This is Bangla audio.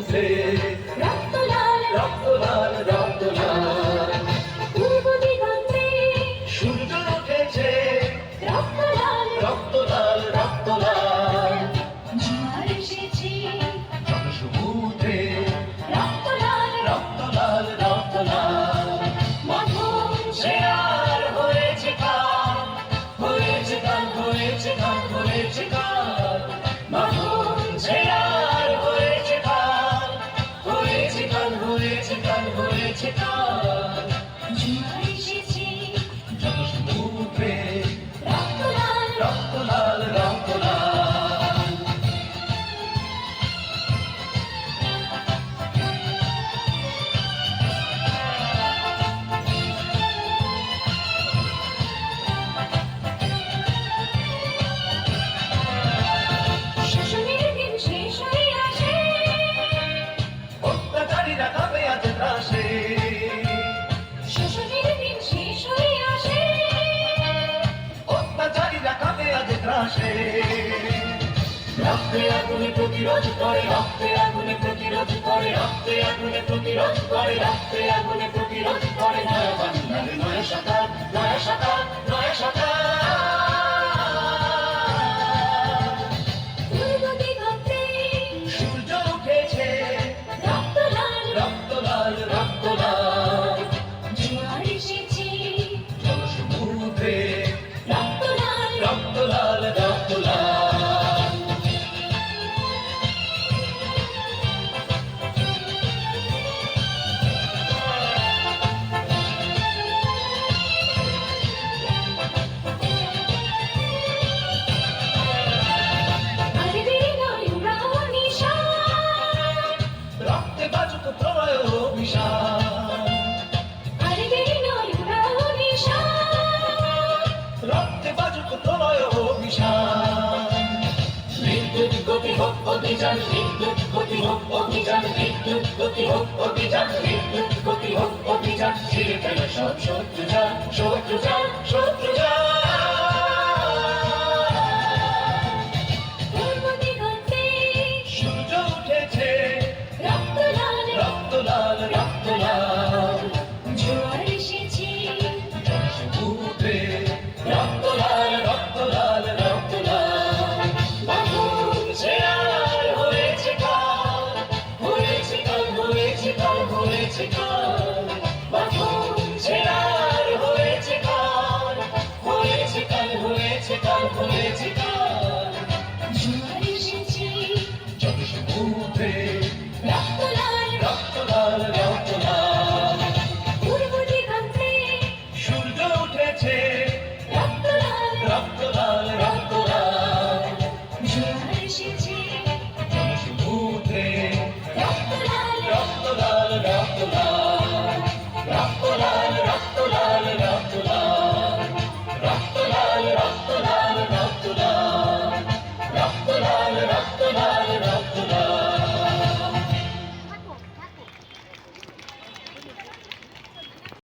I'm say, প্রতিরোধ করে, রক্তে আগুনে প্রতিরোধ করে, রক্তে আগুনে প্রতিরোধ করে, রক্তে আগুনে প্রতিরোধ করে নয় বাংলার নয় সাঁতার হোক অভিযান বিদ্যুৎ গতি হোক অভিযান বিদ্যুৎ গতি হোক শত্রু যা শত্রু যা শত্রু যা she